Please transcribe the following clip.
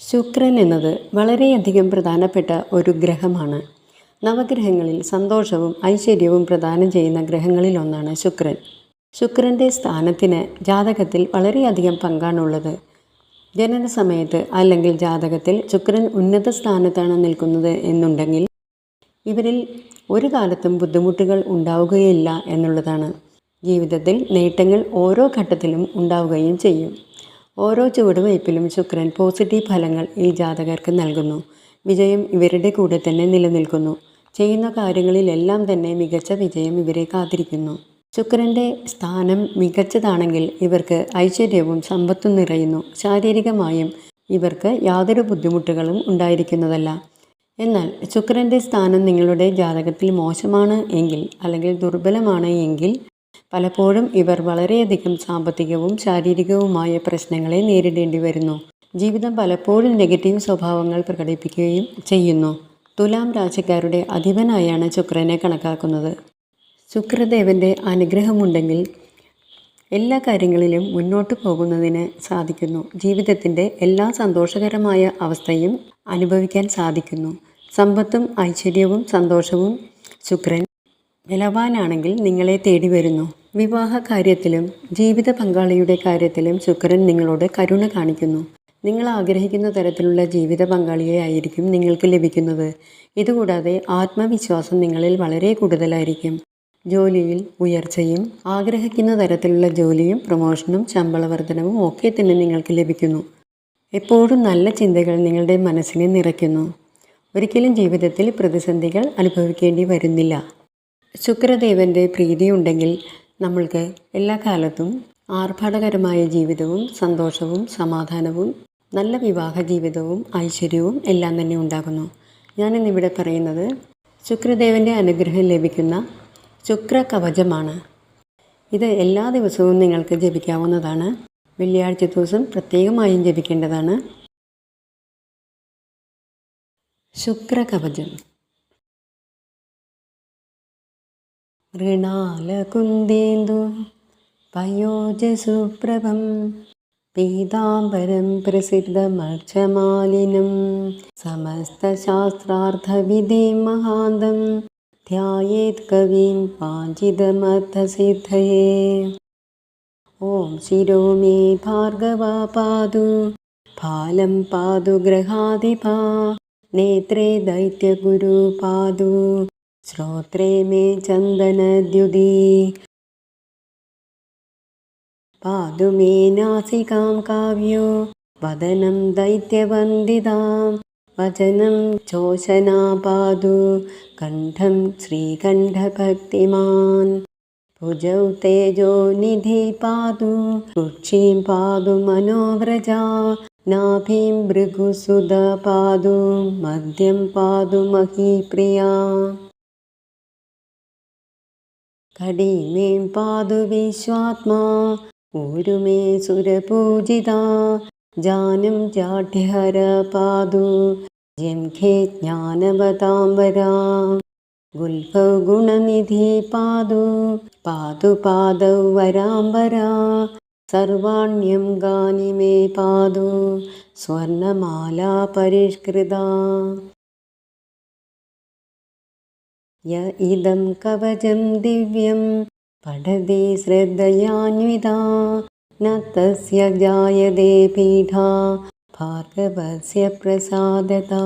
ശുക്രൻ എന്നത് വളരെയധികം പ്രധാനപ്പെട്ട ഒരു ഗ്രഹമാണ്. നവഗ്രഹങ്ങളിൽ സന്തോഷവും ഐശ്വര്യവും പ്രദാനം ചെയ്യുന്ന ഗ്രഹങ്ങളിലൊന്നാണ് ശുക്രൻ. ശുക്രന്റെ സ്ഥാനത്തിന് ജാതകത്തിൽ വളരെയധികം പങ്കാണുള്ളത്. ജനന സമയത്ത് അല്ലെങ്കിൽ ജാതകത്തിൽ ശുക്രൻ ഉന്നത സ്ഥാനത്താണ് നിൽക്കുന്നത് എന്നുണ്ടെങ്കിൽ ഇവരിൽ ഒരു കാലത്തും ബുദ്ധിമുട്ടുകൾ ഉണ്ടാവുകയില്ല എന്നുള്ളതാണ്. ജീവിതത്തിൽ നേട്ടങ്ങൾ ഓരോ ഘട്ടത്തിലും ഉണ്ടാവുകയും ചെയ്യും. ഓരോ ചുവടുവയ്പ്പിലും ശുക്രൻ പോസിറ്റീവ് ഫലങ്ങൾ ഈ ജാതകർക്ക് നൽകുന്നു. വിജയം ഇവരുടെ കൂടെ തന്നെ നിലനിൽക്കുന്നു. ചെയ്യുന്ന കാര്യങ്ങളിലെല്ലാം തന്നെ മികച്ച വിജയം ഇവരെ കാത്തിരിക്കുന്നു. ശുക്രന്റെ സ്ഥാനം മികച്ചതാണെങ്കിൽ ഇവർക്ക് ഐശ്വര്യവും സമ്പത്തും നിറയുന്നു. ശാരീരികമായും ഇവർക്ക് യാതൊരു ബുദ്ധിമുട്ടുകളും ഉണ്ടായിരിക്കുന്നതല്ല. എന്നാൽ ശുക്രന്റെ സ്ഥാനം നിങ്ങളുടെ ജാതകത്തിൽ മോശമാണ് എങ്കിൽ അല്ലെങ്കിൽ ദുർബലമാണ് എങ്കിൽ പലപ്പോഴും ഇവർ വളരെയധികം സാമ്പത്തികവും ശാരീരികവുമായ പ്രശ്നങ്ങളെ നേരിടേണ്ടി വരുന്നു. ജീവിതം പലപ്പോഴും നെഗറ്റീവ് സ്വഭാവങ്ങൾ പ്രകടിപ്പിക്കുകയും ചെയ്യുന്നു. തുലാം രാശിക്കാരുടെ അധിപനായാണ് ശുക്രനെ കണക്കാക്കുന്നത്. ശുക്രദേവന്റെ അനുഗ്രഹമുണ്ടെങ്കിൽ എല്ലാ കാര്യങ്ങളിലും മുന്നോട്ട് പോകുന്നതിന് സാധിക്കുന്നു. ജീവിതത്തിന്റെ എല്ലാ സന്തോഷകരമായ അവസ്ഥയും അനുഭവിക്കാൻ സാധിക്കുന്നു. സമ്പത്തും ഐശ്വര്യവും സന്തോഷവും ശുക്രൻ ബലവാനാണെങ്കിൽ നിങ്ങളെ തേടി വരുന്നു. വിവാഹ കാര്യത്തിലും ജീവിത പങ്കാളിയുടെ കാര്യത്തിലും ശുക്രൻ നിങ്ങളോട് കരുണ കാണിക്കുന്നു. നിങ്ങൾ ആഗ്രഹിക്കുന്ന തരത്തിലുള്ള ജീവിത പങ്കാളിയെ ആയിരിക്കും നിങ്ങൾക്ക് ലഭിക്കുന്നത്. ഇതുകൂടാതെ ആത്മവിശ്വാസം നിങ്ങളിൽ വളരെ കൂടുതലായിരിക്കും. ജോലിയിൽ ഉയർച്ചയും ആഗ്രഹിക്കുന്ന തരത്തിലുള്ള ജോലിയും പ്രൊമോഷനും ശമ്പള വർധനവും ഒക്കെ തന്നെ നിങ്ങൾക്ക് ലഭിക്കുന്നു. എപ്പോഴും നല്ല ചിന്തകൾ നിങ്ങളുടെ മനസ്സിനെ നിറയ്ക്കുന്നു. ഒരിക്കലും ജീവിതത്തിൽ പ്രതിസന്ധികൾ അനുഭവിക്കേണ്ടി വരുന്നില്ല. ശുക്രദേവന്റെ പ്രീതിയുണ്ടെങ്കിൽ നമ്മൾക്ക് എല്ലാ കാലത്തും ആർഭാടകരമായ ജീവിതവും സന്തോഷവും സമാധാനവും നല്ല വിവാഹ ജീവിതവും ഐശ്വര്യവും എല്ലാം തന്നെ ഉണ്ടാകുന്നു. ഞാനിന്നിവിടെ പറയുന്നത് ശുക്രദേവന്റെ അനുഗ്രഹം ലഭിക്കുന്ന ശുക്ര കവചമാണ് ഇത് എല്ലാ ദിവസവും നിങ്ങൾക്ക് ജപിക്കാവുന്നതാണ്. വെള്ളിയാഴ്ച ദിവസം പ്രത്യേകമായും ജപിക്കേണ്ടതാണ്. ശുക്ര കവചം कृणालकुन्देन्दु पयोजसुप्रभं पीताम्बरं प्रसिद्धमर्चमालिनं समस्तशास्त्रार्थविधिं महान्तं ध्यायेत् कवीं पाञ्चिदमथसिद्धये ॐ शिरो मे भार्गवा पादु फालं पादु ग्रहाधिपा नेत्रे दैत्यगुरु पादु श्रोत्रे मे चन्दनद्युदी। पादु मे नासिकां काव्यो वदनं दैत्यवन्दितां वचनं चोचना पादु कण्ठं श्रीकण्ठभक्तिमान्। भुजौ तेजो निधि पादु कुक्षीं पादु मनोव्रजा नाभीं भृगुसुदपादु मद्यं पादु महीप्रिया। കടീമേം പാതു വിശ്വാത്മാ ഊരുമേ സുരപൂജിത ജാനം ജാഠ്യഹര പാതു ജംഖേ ജ്ഞാനവതാംബരാ ഗുൽഭൗ ഗുണനിധി പാതു പാതു പാദൗ വരാംബരാ സർവാണ്യം ഗാനിമേ പാതു സ്വർണമാല പരിഷ്കൃതാ. य इदं कवचं दिव्यं पठति श्रद्धयान्विता न तस्य जायते पीठा भार्गवस्य प्रसादता।